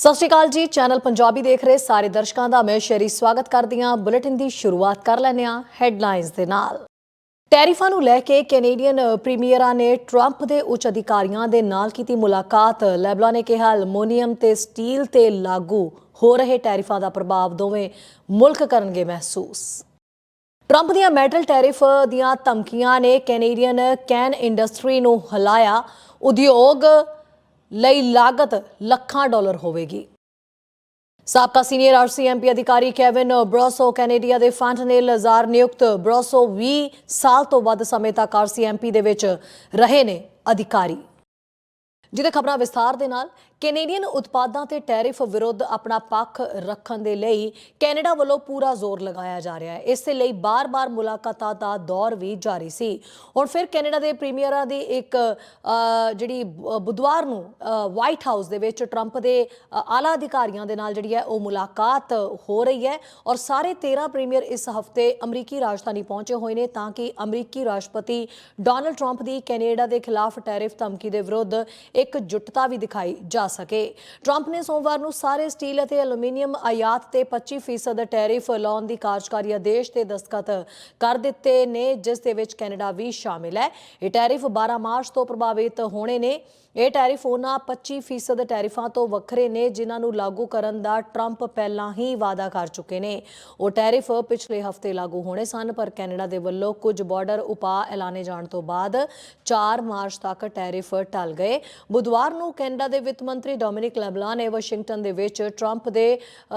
ਸਤਿ ਸ਼੍ਰੀ ਅਕਾਲ ਜੀ, ਚੈਨਲ ਪੰਜਾਬੀ ਦੇਖ ਰਹੇ ਸਾਰੇ ਦਰਸ਼ਕਾਂ ਦਾ ਮੈਂ ਸ਼ਰੀ ਸਵਾਗਤ ਕਰਦੀ ਹਾਂ। ਬੁਲੇਟਿਨ ਦੀ ਸ਼ੁਰੂਆਤ ਕਰ ਲੈਂਦੇ ਹਾਂ ਹੈਡਲਾਈਨਸ ਦੇ ਨਾਲ। ਟੈਰਿਫਾਂ ਨੂੰ ਲੈ ਕੇ ਕੈਨੇਡੀਅਨ ਪ੍ਰੀਮੀਅਰਾਂ ਨੇ ਟਰੰਪ ਦੇ ਉੱਚ ਅਧਿਕਾਰੀਆਂ ਦੇ ਨਾਲ ਕੀਤੀ ਮੁਲਾਕਾਤ। ਲੈਬਲਾ ਨੇ ਕਿਹਾ, ਅਲਮੋਨੀਅਮ ਤੇ ਸਟੀਲ ਤੇ ਲਾਗੂ ਹੋ ਰਹੇ ਟੈਰਿਫਾਂ ਦਾ ਪ੍ਰਭਾਵ ਦੋਵੇਂ ਮੁਲਕ ਕਰਨਗੇ ਮਹਿਸੂਸ। ਟਰੰਪ ਦੀਆਂ ਮੈਟਲ ਟੈਰਿਫ ਦੀਆਂ ਧਮਕੀਆਂ ਨੇ ਕੈਨੇਡੀਅਨ ਕੈਨ ਇੰਡਸਟਰੀ ਨੂੰ ਹਿਲਾਇਆ। ਉਦਯੋਗ ਲਈ ਲਾਗਤ ਲੱਖਾਂ ਡਾਲਰ ਹੋਵੇਗੀ। ਸਾਬਕਾ ਸੀਨੀਅਰ ਆਰਸੀਐਮਪੀ ਅਧਿਕਾਰੀ ਕੈਵਿਨ ਬ੍ਰੋਸੋ ਕੈਨੇਡੀਆ ਦੇ ਫੈਂਟਨਲ ਜ਼ਾਰ ਨਿਯੁਕਤ ਬ੍ਰੋਸੋ 20 ਸਾਲ ਤੋਂ ਵੱਧ ਸਮੇਂ ਤੱਕ ਆਰਸੀਐਮਪੀ ਦੇ ਵਿੱਚ ਰਹੇ ਨੇ ਅਧਿਕਾਰੀ। ਜਿਹਦੇ ਖਬਰਾਂ ਵਿਸਥਾਰ ਦੇ ਨਾਲ, ਕੈਨੇਡੀਅਨ ਉਤਪਾਦਾਂ ਤੇ ਟੈਰਿਫ ਵਿਰੁੱਧ ਆਪਣਾ ਪੱਖ ਰੱਖਣ ਦੇ ਲਈ ਕੈਨੇਡਾ ਵੱਲੋਂ ਪੂਰਾ ਜ਼ੋਰ ਲਗਾਇਆ ਜਾ ਰਿਹਾ ਹੈ। ਇਸ ਦੇ ਲਈ ਬਾਰ-ਬਾਰ ਮੁਲਾਕਾਤਾਂ ਦਾ ਦੌਰ ਵੀ ਜਾਰੀ ਸੀ। ਹੁਣ ਫਿਰ ਕੈਨੇਡਾ ਦੇ ਪ੍ਰੀਮੀਅਰਾਂ ਦੀ ਇੱਕ ਜਿਹੜੀ ਬੁੱਧਵਾਰ ਨੂੰ ਵਾਈਟ ਹਾਊਸ ਦੇ ਵਿੱਚ ਟਰੰਪ ਦੇ ਆਲਾ ਅਧਿਕਾਰੀਆਂ ਦੇ ਨਾਲ ਜਿਹੜੀ ਹੈ ਉਹ ਮੁਲਾਕਾਤ ਹੋ ਰਹੀ ਹੈ ਔਰ ਸਾਰੇ 13 ਪ੍ਰੀਮੀਅਰ ਇਸ ਹਫ਼ਤੇ ਅਮਰੀਕੀ ਰਾਜਧਾਨੀ ਪਹੁੰਚੇ ਹੋਏ ਨੇ ਤਾਂ ਕਿ ਅਮਰੀਕੀ ਰਾਸ਼ਟਰਪਤੀ ਡੋਨਲਡ ਟਰੰਪ ਦੀ ਕੈਨੇਡਾ ਦੇ ਖਿਲਾਫ ਟੈਰਿਫ ਧਮਕੀ ਦੇ ਵਿਰੁੱਧ ਇੱਕ ਜੁਟਤਾ ਵੀ ਦਿਖਾਈ ਜਾ ਸਕੇ। ਟਰੰਪ ਨੇ ਸੋਮਵਾਰ ਨੂੰ ਸਾਰੇ ਸਟੀਲ ਅਤੇ ਐਲੂਮੀਨੀਅਮ ਆਯਾਤ ਤੇ 25% ਟੈਰਿਫ ਲਾਉਣ ਦੀ ਕਾਰਜਕਾਰੀ ਆਦੇਸ਼ ਤੇ ਦਸਤਖਤ ਕਰ ਦਿੱਤੇ ਨੇ, ਜਿਸ ਦੇ ਵਿੱਚ ਕੈਨੇਡਾ ਵੀ ਸ਼ਾਮਿਲ ਹੈ। ਇਹ ਟੈਰਿਫ 12 ਮਾਰਚ ਤੋਂ ਪ੍ਰਭਾਵਿਤ ਹੋਣੇ ਨੇ। ਇਹ ਟੈਰਿਫ ਉਹਨਾਂ 25% ਟੈਰਿਫਾਂ ਤੋਂ ਵੱਖਰੇ ਨੇ, ਜਿਨ੍ਹਾਂ ਨੂੰ ਲਾਗੂ ਕਰਨ ਦਾ ਟਰੰਪ ਪਹਿਲਾਂ ਹੀ ਵਾਅਦਾ ਕਰ ਚੁੱਕੇ ਨੇ। ਉਹ ਟੈਰਿਫ ਪਿਛਲੇ ਹਫ਼ਤੇ ਲਾਗੂ ਹੋਣੇ ਸਨ, ਪਰ ਕੈਨੇਡਾ ਦੇ ਵੱਲੋਂ ਕੁਝ ਬਾਰਡਰ ਉਪਾਅ ਐਲਾਨੇ ਜਾਣ ਤੋਂ ਬਾਅਦ 4 ਮਾਰਚ ਤੱਕ ਟੈਰਿਫ ਟਲ ਗਏ। ਬੁੱਧਵਾਰ ਨੂੰ ਕੈਨੇਡਾ ਦੇ ਵਿੱਤ ਮੰਤਰੀ ਡੋਮਿਨਿਕ ਲੈਬਲਾ ਨੇ ਵਾਸ਼ਿੰਗਟਨ ਦੇ ਵਿੱਚ ਟਰੰਪ ਦੇ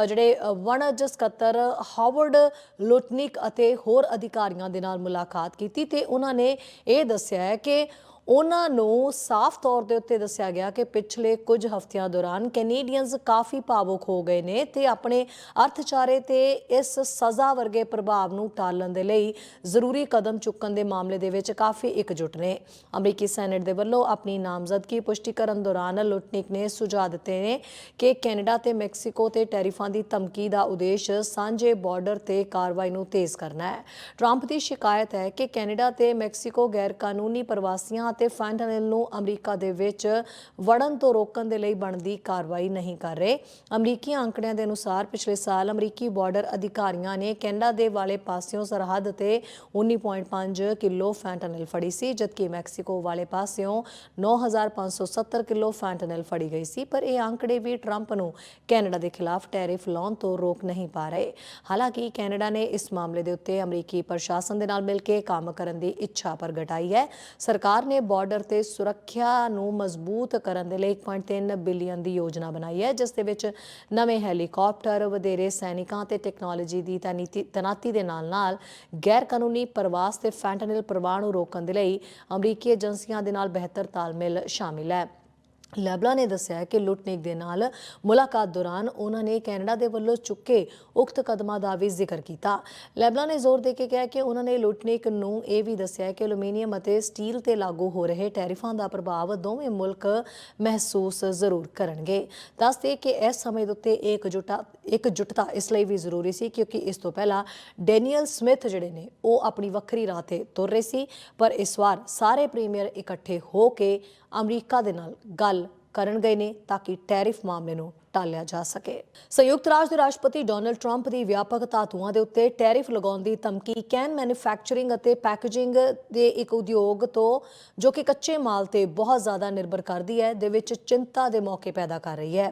ਜਿਹੜੇ ਵਣਜ ਸਕੱਤਰ ਹਾਵਰਡ ਲੁਟਨਿਕ ਅਤੇ ਹੋਰ ਅਧਿਕਾਰੀਆਂ ਦੇ ਨਾਲ ਮੁਲਾਕਾਤ ਕੀਤੀ ਤੇ ਉਹਨਾਂ ਨੇ ਇਹ ਦੱਸਿਆ ਹੈ ਕਿ ਉਹਨਾਂ ਨੂੰ ਸਾਫ਼ ਤੌਰ ਦੇ ਉੱਤੇ ਦੱਸਿਆ ਗਿਆ ਕਿ ਪਿਛਲੇ ਕੁਝ ਹਫ਼ਤਿਆਂ ਦੌਰਾਨ ਕੈਨੇਡੀਅਨਸ ਕਾਫੀ ਭਾਵੁਕ ਹੋ ਗਏ ਨੇ ਤੇ ਆਪਣੇ ਅਰਥਚਾਰੇ ਤੇ ਇਸ ਸਜ਼ਾ ਵਰਗੇ ਪ੍ਰਭਾਵ ਨੂੰ ਟਾਲਣ ਦੇ ਲਈ ਜ਼ਰੂਰੀ ਕਦਮ ਚੁੱਕਣ ਦੇ ਮਾਮਲੇ ਦੇ ਵਿੱਚ ਕਾਫੀ ਇਕਜੁੱਟ ਨੇ। ਅਮਰੀਕੀ ਸੈਨੇਟ ਦੇ ਵੱਲੋਂ ਆਪਣੀ ਨਾਮਜ਼ਦਗੀ ਪੁਸ਼ਟੀ ਕਰਨ ਦੌਰਾਨ ਲੁਟਨਿਕ ਨੇ ਸੁਝਾਅ ਦਿੱਤੇ ਨੇ ਕਿ ਕੈਨੇਡਾ ਤੇ ਮੈਕਸੀਕੋ ਤੇ ਟੈਰਿਫਾਂ ਦੀ ਧਮਕੀ ਦਾ ਉਦੇਸ਼ ਸਾਂਝੇ ਬਾਰਡਰ ਤੇ ਕਾਰਵਾਈ ਨੂੰ ਤੇਜ਼ ਕਰਨਾ ਹੈ। ਟਰੰਪ ਦੀ ਸ਼ਿਕਾਇਤ ਹੈ ਕਿ ਕੈਨੇਡਾ ਤੇ ਮੈਕਸੀਕੋ ਗੈਰ ਕਾਨੂੰਨੀ ਪ੍ਰਵਾਸੀਆਂ ਅਤੇ ਫੈਂਟਨਲ ਨੂੰ ਅਮਰੀਕਾ ਦੇ ਵਿੱਚ ਵੜਨ ਤੋਂ ਰੋਕਣ ਦੇ ਲਈ ਬਣਦੀ ਕਾਰਵਾਈ ਨਹੀਂ ਕਰ ਰਹੇ। ਅਮਰੀਕੀ ਅੰਕੜਿਆਂ ਦੇ ਅਨੁਸਾਰ ਪਿਛਲੇ ਸਾਲ ਅਮਰੀਕੀ ਬਾਰਡਰ ਅਧਿਕਾਰੀਆਂ ਨੇ ਕੈਨੇਡਾ ਦੇ ਵਾਲੇ ਪਾਸਿਓਂ ਸਰਹੱਦ ਤੇ 19.5 ਕਿਲੋ ਫੈਂਟਨਲ ਫੜੀ ਸੀ, ਜਦਕਿ ਮੈਕਸੀਕੋ ਵਾਲੇ ਪਾਸਿਓਂ 9570 ਕਿਲੋ ਫੈਂਟਨਲ ਫੜੀ ਗਈ ਸੀ। ਪਰ ਇਹ ਅੰਕੜੇ ਵੀ ਟਰੰਪ ਨੂੰ ਕੈਨੇਡਾ ਦੇ ਖਿਲਾਫ ਟੈਰਿਫ ਲਾਉਣ ਤੋਂ ਰੋਕ ਨਹੀਂ ਪਾ ਰਹੇ। ਹਾਲਾਂਕਿ ਕੈਨੇਡਾ ਨੇ ਇਸ ਮਾਮਲੇ ਦੇ ਉੱਤੇ ਅਮਰੀਕੀ ਪ੍ਰਸ਼ਾਸਨ ਦੇ ਨਾਲ ਮਿਲ ਕੇ ਕੰਮ ਕਰਨ ਦੀ ਇੱਛਾ ਪ੍ਰਗਟਾਈ ਹੈ। ਸਰਕਾਰ ਨੇ ਬਾਰਡਰ ਤੇ ਸੁਰੱਖਿਆ ਨੂੰ ਮਜ਼ਬੂਤ ਕਰਨ ਦੇ ਲਈ 1.3 ਬਿਲੀਅਨ ਦੀ ਯੋਜਨਾ ਬਣਾਈ ਹੈ, ਜਿਸ ਦੇ ਵਿੱਚ ਨਵੇਂ ਹੈਲੀਕਾਪਟਰ, ਵਧੇਰੇ ਸੈਨਿਕਾਂ ਤੇ ਟੈਕਨੋਲੋਜੀ ਦੀ ਤੈਨੀਤੀ- ਤੈਨਾਤੀ ਦੇ ਨਾਲ-ਨਾਲ ਗੈਰ ਕਾਨੂੰਨੀ ਪ੍ਰਵਾਸ ਤੇ ਫੈਂਟਨਿਲ ਪ੍ਰਵਾਹ ਨੂੰ ਰੋਕਣ ਦੇ ਲਈ ਅਮਰੀਕੀ ਏਜੰਸੀਆਂ ਦੇ ਨਾਲ ਬਿਹਤਰ ਤਾਲਮੇਲ ਸ਼ਾਮਿਲ ਹੈ। ਲੈਬਲਾ ਨੇ ਦੱਸਿਆ ਕਿ ਲੁਟਨਿਕ ਦੇ ਨਾਲ ਮੁਲਾਕਾਤ ਦੌਰਾਨ ਉਹਨਾਂ ਨੇ ਕੈਨੇਡਾ ਦੇ ਵੱਲੋਂ ਚੁੱਕੇ ਉਕਤ ਕਦਮਾਂ ਦਾ ਵੀ ਜ਼ਿਕਰ ਕੀਤਾ। ਲੈਬਲਾ ਨੇ ਜ਼ੋਰ ਦੇ ਕੇ ਕਿਹਾ ਕਿ ਉਹਨਾਂ ਨੇ ਲੁਟਨਿਕ ਨੂੰ ਇਹ ਵੀ ਦੱਸਿਆ ਕਿ ਐਲੂਮੀਨੀਅਮ ਅਤੇ ਸਟੀਲ ਤੇ ਲਾਗੂ ਹੋ ਰਹੇ ਟੈਰਿਫਾਂ ਦਾ ਪ੍ਰਭਾਵ ਦੋਵੇਂ ਮੁਲਕ ਮਹਿਸੂਸ ਜ਼ਰੂਰ ਕਰਨਗੇ। ਦੱਸਦੇ ਕਿ ਇਸ ਸਮੇਂ ਦੇ ਉੱਤੇ ਇੱਕ ਜੁਟਾ ਇੱਕ ਜੁਟਤਾ ਇਸ ਲਈ ਵੀ ਜ਼ਰੂਰੀ ਸੀ ਕਿਉਂਕਿ ਇਸ ਤੋਂ ਪਹਿਲਾਂ ਡੈਨੀਅਲ ਸਮਿਥ ਜਿਹੜੇ ਨੇ ਉਹ ਆਪਣੀ ਵੱਖਰੀ ਰਾਹ ਤੇ ਤੁਰ ਰਹੇ ਸੀ, ਪਰ ਇਸ ਵਾਰ ਸਾਰੇ ਪ੍ਰੀਮੀਅਰ ਇਕੱਠੇ ਹੋ ਕੇ ਅਮਰੀਕਾ ਦੇ ਨਾਲ ਗੱਲ ਕਰਨ ਗਏ ਨੇ ਤਾਂ ਕਿ ਟੈਰਿਫ ਮਾਮਲੇ ਨੂੰ ਟਾਲਿਆ ਜਾ ਸਕੇ। ਸੰਯੁਕਤ ਰਾਜ ਦੇ ਰਾਸ਼ਟਰਪਤੀ ਡੋਨਲਡ ਟਰੰਪ ਦੀ ਵਿਆਪਕ ਧਾਤੂਆਂ ਦੇ ਉੱਤੇ ਟੈਰਿਫ ਲਗਾਉਣ ਦੀ ਧਮਕੀ, ਕੈਨ ਮੈਨੂਫੈਕਚਰਿੰਗ ਅਤੇ ਪੈਕੇਜਿੰਗ ਦੇ ਇੱਕ ਉਦਯੋਗ ਤੋਂ, ਜੋ ਕਿ ਕੱਚੇ ਮਾਲ ਤੇ ਬਹੁਤ ਜ਼ਿਆਦਾ ਨਿਰਭਰ ਕਰਦੀ ਹੈ, ਦੇ ਵਿੱਚ ਚਿੰਤਾ ਦੇ ਮੌਕੇ ਪੈਦਾ ਕਰ ਰਹੀ ਹੈ।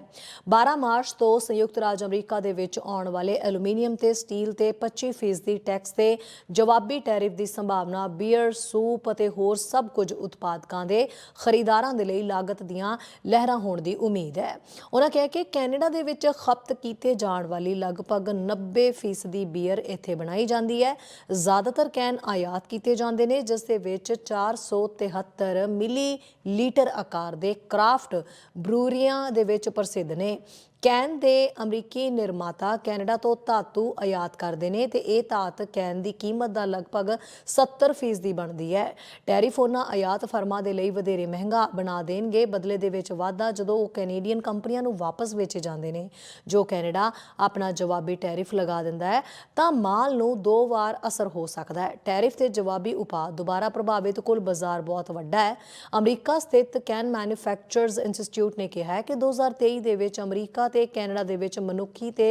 12 ਮਾਰਚ ਤੋਂ ਸੰਯੁਕਤ ਰਾਜ ਅਮਰੀਕਾ ਦੇ ਵਿੱਚ ਆਉਣ ਵਾਲੇ ਐਲੂਮੀਨੀਅਮ ਤੇ ਸਟੀਲ ਤੇ 25% ਦੀ ਟੈਕਸ ਤੇ ਜਵਾਬੀ ਟੈਰਿਫ ਦੀ ਸੰਭਾਵਨਾ, ਬੀਅਰ, ਸੂਪ ਅਤੇ ਹੋਰ ਸਭ ਕੁਝ ਉਤਪਾਦਕਾਂ ਦੇ ਖਰੀਦਾਰਾਂ ਦੇ ਲਈ ਲਾਗਤ ਦੀਆਂ ਲਹਿਰਾਂ ਹੋਣ ਦੀ ਉਮੀਦ ਹੈ। ਉਹਨਾਂ ਕਿਹਾ ਕਿ ਕੈਨੇਡਾ ਦੇ ਵਿੱਚ ਖਪਤ ਕੀਤੇ ਜਾਣ ਵਾਲੀ ਲਗਭਗ 90% ਦੀ ਬੀਅਰ ਇੱਥੇ ਬਣਾਈ ਜਾਂਦੀ ਹੈ। ਜ਼ਿਆਦਾਤਰ ਕੈਨ ਆਯਾਤ ਕੀਤੇ ਜਾਂਦੇ ਨੇ, ਜਿਸ ਦੇ ਵਿੱਚ 473 ਮਿਲੀ ਲੀਟਰ ਆਕਾਰ ਦੇ ਕਰਾਫਟ ਬਰੂਰੀਆਂ ਦੇ ਵਿੱਚ ਪ੍ਰਸਿੱਧ ਨੇ। ਕੈਨ ਦੇ ਅਮਰੀਕੀ ਨਿਰਮਾਤਾ ਕੈਨੇਡਾ ਤੋਂ ਧਾਤੂ ਆਯਾਤ ਕਰਦੇ ਨੇ ਤੇ ਇਹ ਧਾਤ ਕੈਨ ਦੀ ਕੀਮਤ ਦਾ ਲਗਭਗ 70% ਦੀ ਬਣਦੀ ਹੈ। ਟੈਰਿਫ ਉਹਨਾਂ ਆਯਾਤ ਫਰਮਾਂ ਦੇ ਲਈ ਵਧੇਰੇ ਮਹਿੰਗਾ ਬਣਾ ਦੇਣਗੇ। ਬਦਲੇ ਦੇ ਵਿੱਚ ਵਾਧਾ ਜਦੋਂ ਉਹ ਕੈਨੇਡੀਅਨ ਕੰਪਨੀਆਂ ਨੂੰ ਵਾਪਸ ਵੇਚੇ ਜਾਂਦੇ ਨੇ, ਜੋ ਕੈਨੇਡਾ ਆਪਣਾ ਜਵਾਬੀ ਟੈਰਿਫ ਲਗਾ ਦਿੰਦਾ ਹੈ, ਤਾਂ ਮਾਲ ਨੂੰ ਦੋ ਵਾਰ ਅਸਰ ਹੋ ਸਕਦਾ ਹੈ। ਟੈਰਿਫ ਤੇ ਜਵਾਬੀ ਉਪਾਅ ਦੁਬਾਰਾ ਪ੍ਰਭਾਵਿਤ ਕੁੱਲ ਬਾਜ਼ਾਰ ਬਹੁਤ ਵੱਡਾ ਹੈ। ਅਮਰੀਕਾ ਸਥਿਤ ਕੈਨ ਮੈਨੂਫੈਕਚਰਰਸ ਇੰਸਟੀਚਿਊਟ ਨੇ ਕਿਹਾ ਹੈ ਕਿ 2023 ਦੇ ਵਿੱਚ ਅਮਰੀਕਾ ਤੇ ਕੈਨੇਡਾ ਦੇ ਵਿੱਚ ਮਨੁੱਖੀ ਤੇ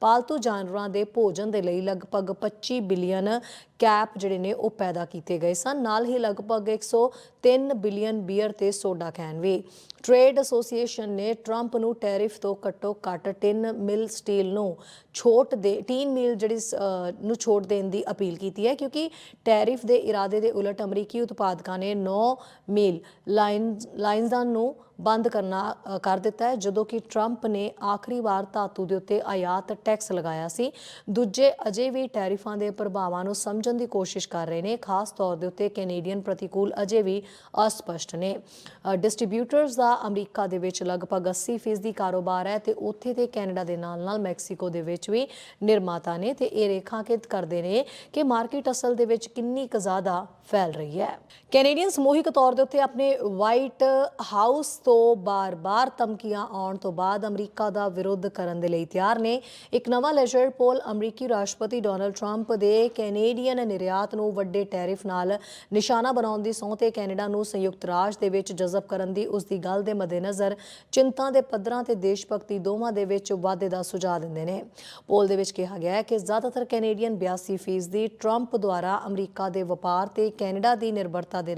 ਪਾਲਤੂ ਜਾਨਵਰਾਂ ਦੇ ਭੋਜਨ ਦੇ ਲਈ ਲਗਭਗ 25 ਬਿਲੀਅਨ ਕੈਪ ਜਿਹੜੇ ਨੇ ਉਹ ਪੈਦਾ ਕੀਤੇ ਗਏ ਸਨ। ਨਾਲ ਹੀ ਲਗਭਗ 103 ਬਿਲੀਅਨ ਬੀਅਰ ਤੇ ਸੋਡਾ ਕੈਨ ਵੀ। ਟ੍ਰੇਡ ਐਸੋਸੀਏਸ਼ਨ ਨੇ ਟਰੰਪ ਨੂੰ ਟੈਰਿਫ ਤੋਂ ਘੱਟੋ ਘੱਟ 3 ਮਿਲ ਸਟੀਲ ਨੂੰ ਛੋਟ ਦੇ 3 ਮਿਲ ਜਿਹੜੀ ਸ- ਨੂੰ ਛੋਟ ਦੇਣ ਦੀ ਅਪੀਲ ਕੀਤੀ ਹੈ, ਕਿਉਂਕਿ ਟੈਰਿਫ ਦੇ ਇਰਾਦੇ ਦੇ ਉਲਟ ਅਮਰੀਕੀ ਉਤਪਾਦਕਾਂ ਨੇ 9 ਮਿਲ ਲਾਈਨ ਲਾਈਨਜ਼ਾਂ ਨੂੰ ਬੰਦ ਕਰਨਾ ਕਰ ਦਿੱਤਾ ਹੈ, ਜਦੋਂ ਕਿ ਟਰੰਪ ਨੇ ਆਖਰੀ ਵਾਰ ਧਾਤੂ ਦੇ ਉੱਤੇ ਆਯਾਤ ਟੈਕਸ ਲਗਾਇਆ ਸੀ। ਦੂਜੇ ਅਜੇ ਵੀ ਟੈਰਿਫਾਂ ਦੇ ਪ੍ਰਭਾਵਾਂ ਨੂੰ ਸਮਝਣ ਦੀ ਕੋਸ਼ਿਸ਼ ਕਰ ਰਹੇ ਨੇ, ਖਾਸ ਤੌਰ ਦੇ ਉੱਤੇ ਕੈਨੇਡੀਅਨ ਪ੍ਰਤੀਕੂਲ ਅਜੇ ਵੀ ਅਸਪਸ਼ਟ ਨੇ। ਡਿਸਟ੍ਰੀਬਿਊਟਰਸ ਦਾ ਅਮਰੀਕਾ ਦੇ ਵਿੱਚ ਲਗਭਗ 80% ਕਾਰੋਬਾਰ ਹੈ ਤੇ ਉੱਥੇ ਤੇ ਕੈਨੇਡਾ ਦੇ ਨਾਲ ਨਾਲ ਮੈਕਸੀਕੋ ਦੇ ਵਿੱਚ ਵੀ ਨਿਰਮਾਤਾ ਨੇ ਤੇ ਇਹ ਰੇਖਾਂਕਿਤ ਕਰਦੇ ਨੇ ਕਿ ਮਾਰਕੀਟ ਅਸਲ ਦੇ ਵਿੱਚ ਕਿੰਨੀ ਕੁ ਜ਼ਿਆਦਾ ਫੈਲ ਰਹੀ ਹੈ। ਕੈਨੇਡੀਅਨ ਸਮੂਹਿਕ ਤੌਰ ਦੇ ਉੱਤੇ ਆਪਣੇ ਵਾਈਟ ਹਾਊਸ ਤੋਂ ਬਾਰ-ਬਾਰ ਧਮਕੀਆਂ ਆਉਣ ਤੋਂ ਬਾਅਦ ਅਮਰੀਕਾ ਦਾ ਵਿਰੋਧ ਕਰਨ ਦੇ ਲਈ ਤਿਆਰ ਨੇ। ਇੱਕ ਨਵਾਂ ਲੈਜਰ ਪੋਲ ਅਮਰੀਕੀ ਰਾਸ਼ਟਰਪਤੀ ਡੋਨਲਡ ਟਰੰਪ ਦੇ ਕੈਨੇਡੀਅਨ ਨਿਰਯਾਤ ਨੂੰ ਵੱਡੇ ਟੈਰਿਫ ਨਾਲ ਨਿਸ਼ਾਨਾ ਬਣਾਉਣ ਦੀ ਸਹੁੰ ਤੇ ਕੈਨੇਡਾ ਨੂੰ ਸੰਯੁਕਤ ਰਾਜ ਦੇ ਵਿੱਚ ਜਜ਼ਬ ਕਰਨ ਦੀ ਉਸ ਦੀ ਗੱਲ ਦੇ ਮੱਦੇਨਜ਼ਰ ਚਿੰਤਾ ਦੇ ਪੱਧਰਾਂ ਤੇ ਦੇਸ਼ ਭਗਤੀ ਦੋਵਾਂ ਦੇ ਵਿੱਚ ਵਾਧੇ ਦਾ ਸੁਝਾਅ ਦਿੰਦੇ ਨੇ। ਪੋਲ ਦੇ ਵਿੱਚ ਕਿਹਾ ਗਿਆ ਹੈ ਕਿ ਜ਼ਿਆਦਾਤਰ ਕੈਨੇਡੀਅਨ 82% ਦੀ ਟਰੰਪ ਦੁਆਰਾ ਅਮਰੀਕਾ ਦੇ ਵਪਾਰ ਤੇ ਕੈਨੇਡਾ ਦੀ ਨਿਰਭਰਤਾ ਦੇ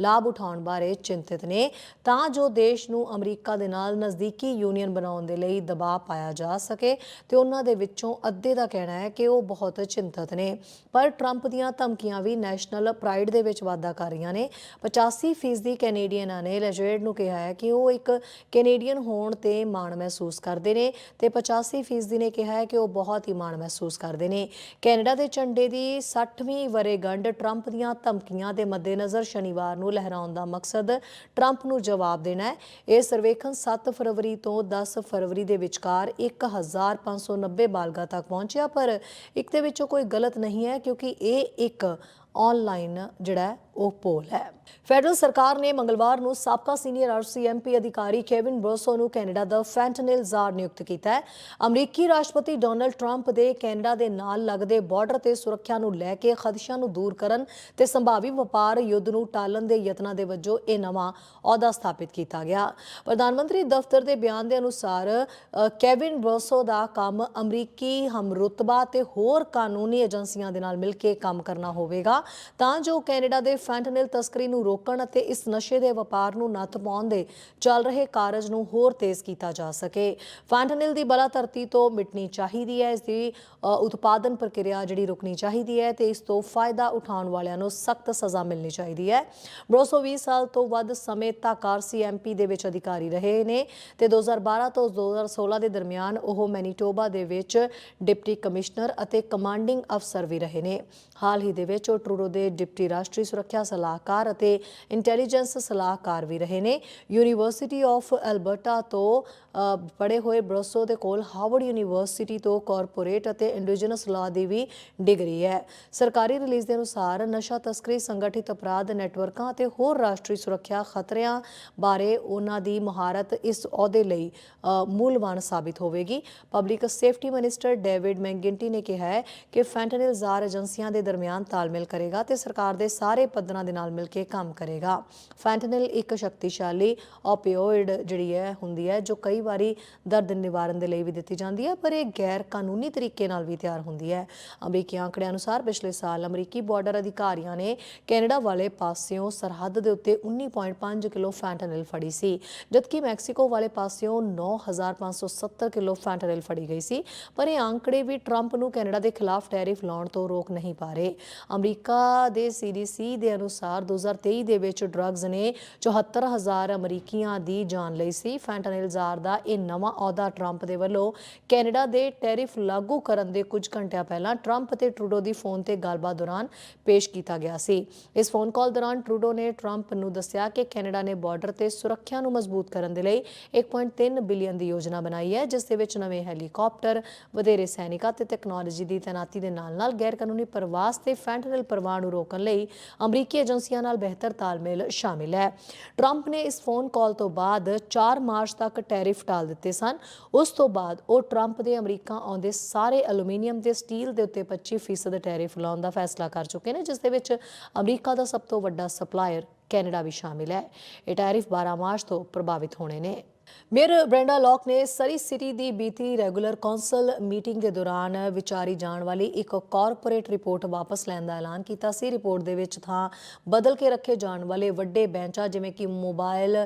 ਲਾਭ ਉਠਾਉਣ ਬਾਰੇ ਚਿੰਤਿਤ ਨੇ, ਤਾਂ ਜੋ ਦੇਸ਼ ਨੂੰ ਅਮਰੀਕਾ ਦੇ ਨਾਲ ਨਜ਼ਦੀਕੀ ਯੂਨੀਅਨ ਬਣਾਉਣ ਦੇ ਲਈ ਦਬਾਅ ਪਾਇਆ ਜਾ ਸਕੇ ਤੇ ਉਹਨਾਂ ਦੇ ਵਿੱਚੋਂ ਅੱਧੇ ਦਾ ਕਹਿਣਾ ਹੈ ਕਿ ਉਹ ਬਹੁਤ ਚਿੰਤਤ ਨੇ। ਪਰ ਟਰੰਪ ਦੀਆਂ ਧਮਕੀਆਂ ਵੀ ਨੈਸ਼ਨਲ ਪ੍ਰਾਈਡ ਦੇ ਵਿੱਚ ਵਾਧਾ ਕਰ ਰਹੀਆਂ ਨੇ। 85% ਕੈਨੇਡੀਅਨਾਂ ਨੇ ਲੈਜਰਡ ਨੂੰ ਕਿਹਾ ਹੈ ਕਿ ਉਹ ਇੱਕ ਕੈਨੇਡੀਅਨ ਹੋਣ ਤੇ ਮਾਣ ਮਹਿਸੂਸ ਕਰਦੇ ਨੇ ਤੇ 85% ਨੇ ਕਿਹਾ ਹੈ ਕਿ ਉਹ ਬਹੁਤ ਹੀ ਮਾਣ ਮਹਿਸੂਸ ਕਰਦੇ ਨੇ। ਕੈਨੇਡਾ ਦੇ ਝੰਡੇ ਦੀ 60ਵੀਂ ਵਰੇਗੰਢ ਟਰੰਪ ਦੀਆਂ ਧਮਕੀਆਂ ਦੇ ਮੱਦੇਨਜ਼ਰ ਸ਼ਨੀਵਾਰ ਨੂੰ ਲਹਿਰਾਉਣ ਦਾ ਮਕਸਦ ਟਰੰਪ ਨੂੰ ਜਵਾਬ ਦੇਣਾ ਹੈ। ਇਹ ਸਰਵੇਖਣ 7 ਫਰਵਰੀ ਤੋਂ 10 ਫਰਵਰੀ ਦੇ ਵਿਚਕਾਰ 1590 ਬਾਲਗਾ ਤੱਕ ਪਹੁੰਚਿਆ, ਪਰ ਇੱਕ ਦੇ ਵਿੱਚੋਂ ਕੋਈ ਗਲਤ ਨਹੀਂ ਹੈ ਕਿਉਂਕਿ ਇਹ ਇੱਕ ਆਨਲਾਈਨ ਜਿਹੜਾ ਉਹ ਪੋਲ ਹੈ। ਫੈਡਰਲ ਸਰਕਾਰ ਨੇ ਮੰਗਲਵਾਰ ਨੂੰ ਸਾਬਕਾ ਸੀਨੀਅਰ ਆਰਸੀਐਮਪੀ ਅਧਿਕਾਰੀ ਕੇਵਿਨ ਬਰੋਸੋ ਨੂੰ ਕੈਨੇਡਾ ਦਾ ਫੈਂਟਨਿਲ ਜ਼ਾਰ ਨਿਯੁਕਤ ਕੀਤਾ ਹੈ। ਅਮਰੀਕੀ ਰਾਸ਼ਟਰਪਤੀ ਡੋਨਲਡ ਟਰੰਪ ਦੇ ਕੈਨੇਡਾ ਦੇ ਨਾਲ ਲੱਗਦੇ ਬਾਰਡਰ ਤੇ ਸੁਰੱਖਿਆ ਨੂੰ ਲੈ ਕੇ ਖਦਸ਼ਿਆਂ ਨੂੰ ਦੂਰ ਕਰਨ ਤੇ ਸੰਭਾਵੀ ਵਪਾਰ ਯੁੱਧ ਨੂੰ ਟਾਲਣ ਦੇ ਯਤਨਾਂ ਦੇ ਵਜੋਂ ਇਹ ਨਵਾਂ ਅਹੁਦਾ ਸਥਾਪਿਤ ਕੀਤਾ ਗਿਆ। ਪ੍ਰਧਾਨ ਮੰਤਰੀ ਦਫ਼ਤਰ ਦੇ ਬਿਆਨ ਦੇ ਅਨੁਸਾਰ ਅ, ਕੇਵਿਨ ਬਰੋਸੋ ਦਾ ਕੰਮ ਅਮਰੀਕੀ ਹਮਰੁਤਬਾ ਤੇ ਹੋਰ ਕਾਨੂੰਨੀ ਏਜੰਸੀਆਂ ਦੇ ਨਾਲ ਮਿਲ ਕੇ ਕੰਮ ਕਰਨਾ ਹੋਵੇਗਾ ਤਾਂ ਜੋ ਕੈਨੇਡਾ ਦੇ ਫੈਂਟਨਿਲ ਤਸਕਰੀ ਨੂੰ ਰੋਕਣ ਅਤੇ ਇਸ ਨਸ਼ੇ ਦੇ ਵਪਾਰ ਨੂੰ ਨੱਥ ਪਾਉਣ ਦੇ ਚੱਲ ਰਹੇ ਕਾਰਜ ਨੂੰ ਹੋਰ ਤੇਜ਼ ਕੀਤਾ ਜਾ ਸਕੇ। ਫੈਂਟਨਿਲ ਦੀ ਬਲਾ ਧਰਤੀ ਤੋਂ ਮਿਟਣੀ ਚਾਹੀਦੀ ਹੈ। ਇਸ ਦੀ ਉਤਪਾਦਨ ਪ੍ਰਕਿਰਿਆ ਜਿਹੜੀ ਰੁਕਣੀ ਚਾਹੀਦੀ ਹੈ ਤੇ ਇਸ ਤੋਂ ਫਾਇਦਾ ਉਠਾਉਣ ਵਾਲਿਆਂ ਨੂੰ ਸਖਤ ਸਜ਼ਾ ਮਿਲਣੀ ਚਾਹੀਦੀ ਹੈ। ਬਰੋਸੋ 20 ਸਾਲ ਤੋਂ ਵੱਧ ਸਮੇਂ ਤੱਕ ਆਰਸੀਐਮਪੀ ਦੇ ਵਿੱਚ ਅਧਿਕਾਰੀ ਰਹੇ ਨੇ ਤੇ 2012 ਤੋਂ 2016 ਦੇ ਦਰਮਿਆਨ ਉਹ ਮੈਨੀਟੋਬਾ ਦੇ ਵਿੱਚ ਡਿਪਟੀ ਕਮਿਸ਼ਨਰ ਅਤੇ ਕਮਾਂਡਿੰਗ ਅਫਸਰ ਵੀ ਰਹੇ ਨੇ। ਹਾਲ ਹੀ ਦੇ ਵਿੱਚ ਉਹ ਟਰੂਡੋ ਦੇ ਡਿਪਟੀ ਰਾਸ਼ਟਰੀ ਸੁਰੱਖਿਆ ਸਲਾਹਕਾਰ ਅਤੇ ਇੰਟੈਲੀਜੈਂਸ ਸਲਾਹਕਾਰ ਵੀ ਰਹੇ ਨੇ। ਯੂਨੀਵਰਸਿਟੀ ਆਫ ਐਲਬਰਟਾ ਤੋਂ ਅ, ਹੋਏ ਬਰੋਸੋ ਦੇ ਕੋਲ ਹਾਰਵਰਡ ਯੂਨੀਵਰਸਿਟੀ ਤੋਂ ਕਾਰਪੋਰੇਟ ਅਤੇ ਇੰਡੀਜਨਸ ਲਾਅ ਦੀ ਵੀ ਡਿਗਰੀ ਹੈ। ਸਰਕਾਰੀ ਰਿਲੀਜ਼ ਦੇ ਅਨੁਸਾਰ ਨਸ਼ਾ ਤਸਕਰੀ ਸੰਗਠਿਤ ਅਪਰਾਧ ਨੈਟਵਰਕਾਂ ਅਤੇ ਹੋਰ ਰਾਸ਼ਟਰੀ ਸੁਰੱਖਿਆ ਖਤਰਿਆਂ ਬਾਰੇ ਉਹਨਾਂ ਦੀ ਮਹਾਰਤ ਇਸ ਅਹੁਦੇ ਲਈ ਅ, ਮੁੱਲਵਾਨ ਸਾਬਿਤ ਹੋਵੇਗੀ। Public safety minister David McGuinty ਨੇ ਕਿਹਾ ਹੈ ਕਿ ਫੈਂਟਨਿਲ ਜ਼ਾਰ ਏਜੰਸੀਆਂ ਦੇ ਦਰਮਿਆਨ ਤਾਲਮੇਲ ਕਰੇਗਾ ਤੇ ਸਰਕਾਰ ਦੇ ਸਾਰੇ ਪੱਧਰਾਂ ਦੇ ਨਾਲ ਮਿਲ ਕੇ ਕੰਮ ਕਰੇਗਾ। ਫੈਂਟਨਿਲ ਇੱਕ ਸ਼ਕਤੀਸ਼ਾਲੀ ਓਪੀਓਇਡ ਜਿਹੜੀ ਹੈ, ਹੁੰਦੀ ਹੈ, ਜੋ ਕਈ ਵਾਰੀ ਦਰਦ ਨਿਵਾਰਨ ਦੇ ਲਈ ਵੀ ਦਿੱਤੀ ਜਾਂਦੀ ਹੈ, ਪਰ ਇਹ ਗੈਰ ਕਾਨੂੰਨੀ ਤਰੀਕੇ ਨਾਲ ਵੀ ਤਿਆਰ ਹੁੰਦੀ ਹੈ। ਅਮਰੀਕੀ ਆંકੜਿਆਂ ਅਨੁਸਾਰ ਪਿਛਲੇ ਸਾਲ ਅਮਰੀਕੀ ਬਾਰਡਰ ਅਧਿਕਾਰੀਆਂ ਨੇ ਕੈਨੇਡਾ ਵਾਲੇ ਪਾਸਿਓਂ ਸਰਹੱਦ ਦੇ ਉੱਤੇ 19.5 ਕਿਲੋ ਫੈਂਟਨਿਲ ਫੜੀ ਸੀ, ਜਦਕਿ ਮੈਕਸੀਕੋ ਵਾਲੇ ਪਾਸਿਓਂ 9570 ਕਿਲੋ ਫੈਂਟਨਿਲ ਫੜੀ ਗਈ ਸੀ, ਪਰ ਇਹ ਆંકੜੇ ਵੀ ਟਰੰਪ ਨੂੰ ਕੈਨੇਡਾ ਦੇ ਖਿਲਾਫ ਟੈਰਿਫ ਲਾਉਣ ਤੋਂ ਰੋਕ ਨਹੀਂ ਪਾ ਰਹੇ। ਅਮਰੀਕਾ ਦੇ ਸੀਡੀਸੀ ਦੇ ਅਨੁਸਾਰ 2023 ਦੇ ਵਿੱਚ ਡਰੱਗਸ ਨੇ 74000 ਅਮਰੀਕੀਆਂ ਦੀ ਜਾਨ ਲਈ ਸੀ। ਫੈਂਟਨਿਲ ਜ਼ਾਰ ਦਾ ਇਹ ਨਵਾਂ ਅਹੁਦਾ ਟਰੰਪ ਦੇ ਵੱਲੋਂ ਕੈਨੇਡਾ ਦੇ ਟੈਰਿਫ ਲਾਗੂ ਕਰਨ ਦੇ ਕੁਝ ਘੰਟਿਆਂ ਪਹਿਲਾਂ ਟਰੰਪ ਅਤੇ ਟਰੂਡੋ ਦੀ ਫੋਨ ਤੇ ਗੱਲਬਾਤ ਦੌਰਾਨ ਪੇਸ਼ ਕੀਤਾ ਗਿਆ ਸੀ। ਇਸ ਫੋਨ ਕਾਲ ਦੌਰਾਨ ਟਰੂਡੋ ਨੇ ਟਰੰਪ ਨੂੰ ਦੱਸਿਆ ਕਿ ਕੈਨੇਡਾ ਨੇ ਬਾਰਡਰ ਤੇ ਸੁਰੱਖਿਆ ਨੂੰ ਮਜ਼ਬੂਤ ਕਰਨ ਦੇ ਲਈ 1.3 ਬਿਲੀਅਨ ਦੀ ਯੋਜਨਾ ਬਣਾਈ ਹੈ, ਜਿਸ ਦੇ ਵਿੱਚ ਨਵੇਂ ਹੈਲੀਕਾਪਟਰ, ਵਧੇਰੇ ਸੈਨਿਕਾਂ ਤੇ ਟੈਕਨੋਲੋਜੀ ਦੀ ਤੈਨਾਤੀ ਦੇ ਨਾਲ-ਨਾਲ ਗੈਰ ਕਾਨੂੰਨੀ ਪ੍ਰਵਾਸ ਤੇ ਫੈਂਟਨਲ ਪ੍ਰਵਾਹ ਨੂੰ ਰੋਕਣ ਲਈ ਅਮਰੀਕੀ ਏਜੰਸੀਆਂ ਨਾਲ ਬਿਹਤਰ ਤਾਲਮੇਲ ਸ਼ਾਮਿਲ ਹੈ। ਟਰੰਪ ਨੇ ਇਸ ਫੋਨ ਕਾਲ ਤੋਂ ਬਾਅਦ 4 ਮਾਰਚ ਤੱਕ ਟੈਰਿਫ ਟਾਲ ਦਿੱਤੇ ਸਨ। ਉਸ ਤੋਂ ਬਾਅਦ ਉਹ ਟਰੰਪ ਦੇ ਅਮਰੀਕਾ ਆਉਂਦੇ ਸਾਰੇ ਐਲੂਮੀਨੀਅਮ ਤੇ ਸਟੀਲ ਦੇ ਉੱਤੇ 25% ਟੈਰਿਫ ਲਾਉਣ ਦਾ ਫੈਸਲਾ ਕਰ ਚੁੱਕੇ ਨੇ, ਜਿਸ ਦੇ ਵਿੱਚ ਅਮਰੀਕਾ ਦਾ ਸਭ ਤੋਂ ਵੱਡਾ ਸਪਲਾਇਰ ਕੈਨੇਡਾ ਵੀ ਸ਼ਾਮਿਲ ਹੈ। ਇਹ ਟੈਰਿਫ 12 ਮਾਰਚ ਤੋਂ ਪ੍ਰਭਾਵਿਤ ਹੋਣੇ ਨੇ। ਮੇਅਰ ਬ੍ਰੈਂਡਾ ਲੌਕ ਨੇ ਸਰੀ ਸਿਟੀ ਦੀ ਬੀਤੀ ਰੈਗੂਲਰ ਕੌਂਸਲ ਮੀਟਿੰਗ ਦੇ ਦੌਰਾਨ ਵਿਚਾਰੀ ਜਾਣ ਵਾਲੀ ਇੱਕ ਕਾਰਪੋਰੇਟ ਰਿਪੋਰਟ ਵਾਪਸ ਲੈਣ ਦਾ ਐਲਾਨ ਕੀਤਾ ਸੀ। ਰਿਪੋਰਟ ਦੇ ਵਿੱਚ ਥਾਂ ਬਦਲ ਕੇ ਰੱਖੇ ਜਾਣ ਵਾਲੇ ਵੱਡੇ ਬੈਂਚਾਂ, ਜਿਵੇਂ ਕਿ ਮੋਬਾਈਲ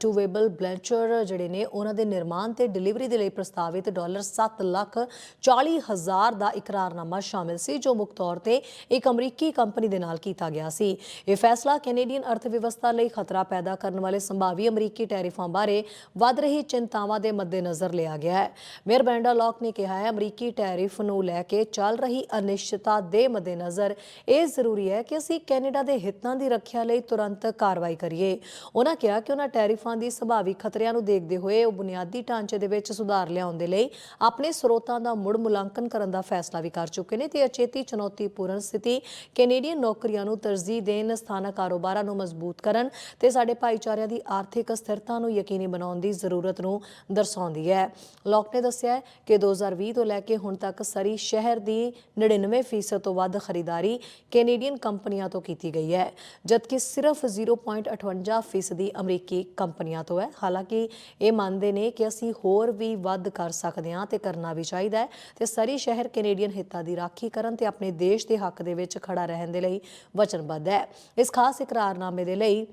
ਟੂ ਵੇਬਲ ਬਲੈਂਚਰ ਜਿਹੜੇ ਨੇ, ਉਹਨਾਂ ਦੇ ਨਿਰਮਾਣ ਤੇ ਡਿਲੀਵਰੀ ਦੇ ਲਈ ਪ੍ਰਸਤਾਵਿਤ ਡਾਲਰ 7 ਲੱਖ 40 ਹਜ਼ਾਰ ਦਾ ਇਕਰਾਰਨਾਮਾ ਸ਼ਾਮਿਲ ਸੀ, ਜੋ ਮੁੱਖ ਤੌਰ ਤੇ ਇੱਕ ਅਮਰੀਕੀ ਕੰਪਨੀ ਦੇ ਨਾਲ ਕੀਤਾ ਗਿਆ ਸੀ। ਇਹ ਫੈਸਲਾ ਕੈਨੇਡੀਅਨ ਅਰਥ ਵਿਵਸਥਾ ਲਈ ਖਤਰਾ ਪੈਦਾ ਕਰਨ ਵਾਲੇ ਸੰਭਾਵੀ ਅਮਰੀਕੀ ਟੈਰਿਫਾਂ ਬਾਰੇ ਵੱਧ ਰਹੀ ਚਿੰਤਾਵਾਂ ਦੇ ਮੱਦੇਨਜ਼ਰ ਲਿਆ ਗਿਆ ਹੈ। ਮੇਅਰ ਬੈਂਡਾ ਲੌਕ ਨੇ ਕਿਹਾ ਹੈ, ਅਮਰੀਕੀ ਟੈਰਿਫ ਨੂੰ ਲੈ ਕੇ ਚੱਲ ਰਹੀ ਅਨਿਸ਼ਚਿਤਤਾ ਦੇ ਮੱਦੇਨਜ਼ਰ ਇਹ ਜ਼ਰੂਰੀ ਹੈ ਕਿ ਅਸੀਂ ਕੈਨੇਡਾ ਦੇ ਹਿੱਤਾਂ ਦੀ ਰੱਖਿਆ ਲਈ ਤੁਰੰਤ ਕਾਰਵਾਈ ਕਰੀਏ। ਉਹਨਾਂ ਕਿਹਾ ਕਿ ਉਹਨਾਂ ਟੈਰਿਫਾਂ ਦੀ ਸੰਭਾਵੀ ਖਤਰਿਆਂ ਨੂੰ ਦੇਖਦੇ ਹੋਏ ਉਹ ਬੁਨਿਆਦੀ ਢਾਂਚੇ ਦੇ ਵਿੱਚ ਸੁਧਾਰ ਲਿਆਉਣ ਦੇ ਲਈ ਆਪਣੇ ਸਰੋਤਾਂ ਦਾ ਮੁੜ ਮੁਲਾਂਕਣ ਕਰਨ ਦਾ ਫੈਸਲਾ ਵੀ ਕਰ ਚੁੱਕੇ ਨੇ ਤੇ ਅਚੇਤੀ ਚੁਣੌਤੀਪੂਰਨ ਸਥਿਤੀ ਕੈਨੇਡੀਅਨ ਨੌਕਰੀਆਂ ਨੂੰ ਤਰਜੀਹ ਦੇਣ, ਸਥਾਨਕ ਕਾਰੋਬਾਰਾਂ ਨੂੰ ਮਜ਼ਬੂਤ ਕਰਨ ਤੇ ਸਾਡੇ ਭਾਈਚਾਰਿਆਂ ਦੀ ਆਰਥਿਕ ਸਥਿਰਤਾ ਨੂੰ ਯਕੀਨੀ ਬਣਾਉਣ ਦੀ ਜ਼ਰੂਰਤ ਨੂੰ ਦਰਸਾਉਂਦੀ ਹੈ। ਲੋਕ ਨੇ ਦੱਸਿਆ ਹੈ ਕਿ 2020 ਤੋਂ ਲੈ ਕੇ ਹੁਣ ਤੱਕ ਸਰੀ ਸ਼ਹਿਰ ਦੀ 99% ਤੋਂ ਵੱਧ ਖਰੀਦਦਾਰੀ ਕੈਨੇਡੀਅਨ ਕੰਪਨੀਆਂ ਤੋਂ ਕੀਤੀ ਗਈ ਹੈ, ਜਦਕਿ ਸਿਰਫ 0.58% ਦੀ ਅਮਰੀਕੀ ਕੰਪਨੀਆਂ ਤੋਂ ਹੈ। ਹਾਲਾਂਕਿ ਇਹ ਮੰਨਦੇ ਨੇ ਕਿ ਅਸੀਂ ਹੋਰ ਵੀ ਵੱਧ ਕਰ ਸਕਦੇ ਹਾਂ ਤੇ ਕਰਨਾ ਵੀ ਚਾਹੀਦਾ ਹੈ ਤੇ ਸਰੀ ਸ਼ਹਿਰ ਕੈਨੇਡੀਅਨ ਹਿੱਤਾਂ ਦੀ ਰਾਖੀ ਕਰਨ ਤੇ ਆਪਣੇ ਦੇਸ਼ ਦੇ ਹੱਕ ਦੇ ਵਿੱਚ ਖੜਾ ਰਹਿਣ ਦੇ ਲਈ ਵਚਨਬੱਧ ਹੈ। ਇਸ ਖਾਸ ਇਕਰਾਰਨਾਮੇ ਦੇ ਲਈ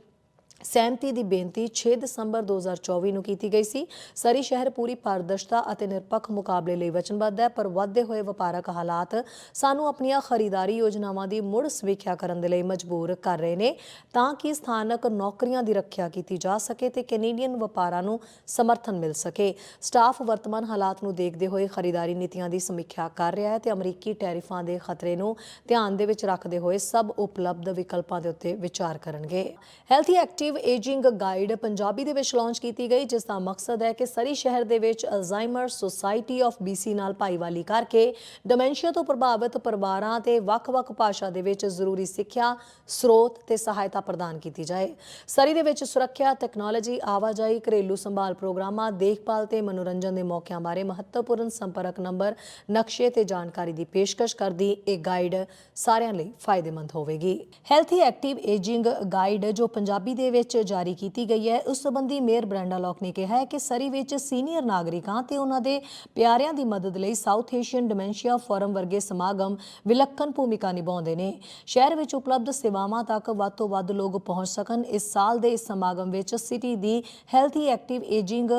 ਸਹਿਮਤੀ ਦੀ ਬੇਨਤੀ 6 ਦਸੰਬਰ 2024 ਨੂੰ ਕੀਤੀ ਗਈ ਸੀ। ਸਰੀ ਸ਼ਹਿਰ ਪੂਰੀ ਪਾਰਦਰਸ਼ਤਾ ਅਤੇ ਨਿਰਪੱਖ ਮੁਕਾਬਲੇ ਲਈ ਵਚਨਬੱਧ ਹੈ, ਪਰ ਵਧਦੇ ਹੋਏ ਵਪਾਰਕ ਹਾਲਾਤ ਸਾਨੂੰ ਆਪਣੀਆਂ ਖਰੀਦਦਾਰੀ ਯੋਜਨਾਵਾਂ ਦੀ ਮੁੜ ਸਮੀਖਿਆ ਕਰਨ ਦੇ ਲਈ ਮਜਬੂਰ ਕਰ ਰਹੇ ਨੇ, ਤਾਂ ਕਿ ਸਥਾਨਕ ਨੌਕਰੀਆਂ ਦੀ ਰੱਖਿਆ ਕੀਤੀ ਜਾ ਸਕੇ ਤੇ ਕੈਨੇਡੀਅਨ ਵਪਾਰਾਂ ਨੂੰ ਸਮਰਥਨ ਮਿਲ ਸਕੇ। ਸਟਾਫ ਵਰਤਮਾਨ ਹਾਲਾਤ ਨੂੰ ਦੇਖਦੇ ਹੋਏ ਖਰੀਦਾਰੀ ਨੀਤੀਆਂ ਦੀ ਸਮੀਖਿਆ ਕਰ ਰਿਹਾ ਹੈ ਤੇ ਅਮਰੀਕੀ ਟੈਰਿਫਾਂ ਦੇ ਖਤਰੇ ਨੂੰ ਧਿਆਨ ਦੇ ਵਿੱਚ ਰੱਖਦੇ ਹੋਏ ਸਭ ਉਪਲਬਧ ਵਿਕਲਪਾਂ ਦੇ ਉੱਤੇ ਵਿਚਾਰ ਕਰਨਗੇ। Healthy active ageing guide Punjabi ਦੇ ਵਿੱਚ ਲਾਂਚ ਕੀਤੀ ਗਈ, ਜਿਸ ਦਾ ਮਕਸਦ ਹੈ ਕਿ ਸਰੀ ਸ਼ਹਿਰ ਦੇ ਵਿੱਚ ਅਲਜ਼ਾਈਮਰ ਸੁਸਾਇਟੀ ਆਫ BC ਨਾਲ ਭਾਈਵਾਲੀ ਕਰਕੇ ਡਿਮੈਂਸ਼ੀਆ ਤੋਂ ਪ੍ਰਭਾਵਿਤ ਪਰਿਵਾਰਾਂ ਤੇ ਵੱਖ-ਵੱਖ ਭਾਸ਼ਾ ਦੇ ਵਿੱਚ ਜ਼ਰੂਰੀ ਸਿੱਖਿਆ, ਸਰੋਤ ਤੇ ਸਹਾਇਤਾ ਪ੍ਰਦਾਨ ਕੀਤੀ ਜਾਏ। ਸਰੀ ਦੇ ਵਿੱਚ ਸੁਰੱਖਿਆ ਟੈਕਨੋਲੋਜੀ ਆਵਾਜਾਈ, ਘਰੇਲੂ ਸੰਭਾਲ ਪ੍ਰੋਗਰਾਮਾਂ, ਦੇਖਭਾਲ ਤੇ ਮਨੋਰੰਜਨ ਦੇ ਮੌਕਿਆਂ ਬਾਰੇ ਮਹੱਤਵਪੂਰਨ ਸੰਪਰਕ ਨੰਬਰ, ਨਕਸ਼ੇ ਤੇ ਜਾਣਕਾਰੀ ਦੀ ਪੇਸ਼ਕਸ਼ ਕਰਦੀ ਇਹ ਗਾਈਡ ਸਾਰਿਆਂ ਲਈ ਫਾਇਦੇਮੰਦ ਹੋਵੇਗੀ। ਹੈਲਥੀ ਐਕਟਿਵ ਏਜਿੰਗ ਗਾਈਡ ਜੋ ਪੰਜਾਬੀ ਦੇ ਵਿੱਚ ਜਾਰੀ ਕੀਤੀ ਗਈ ਹੈ। ਉਸ ਸੰਬੰਧੀ ਮੇਅਰ ਬ੍ਰੈਂਡਾ ਲੌਕ ਨੇ ਕਿਹਾ ਹੈ ਕਿ ਸਰੀ ਵਿੱਚ ਸੀਨੀਅਰ ਨਾਗਰਿਕਾਂ ਤੇ ਉਹਨਾਂ ਦੇ ਪਿਆਰਿਆਂ ਦੀ ਮਦਦ ਲਈ ਸਾਊਥ ਏਸ਼ੀਅਨ ਡਿਮੈਂਸ਼ੀਆ ਫੋਰਮ ਵਰਗੇ ਸਮਾਗਮ ਵਿਲੱਖਣ ਭੂਮਿਕਾ ਨਿਭਾਉਂਦੇ ਨੇ। ਸ਼ਹਿਰ ਵਿੱਚ ਉਪਲਬਧ ਸੇਵਾਵਾਂ ਤੱਕ ਵੱਧ ਤੋਂ ਵੱਧ ਲੋਕ ਪਹੁੰਚ ਸਕਣ। ਇਸ ਸਾਲ ਦੇ ਇਸ ਸਮਾਗਮ ਵਿੱਚ ਸਿਟੀ ਦੀ healthy active ageing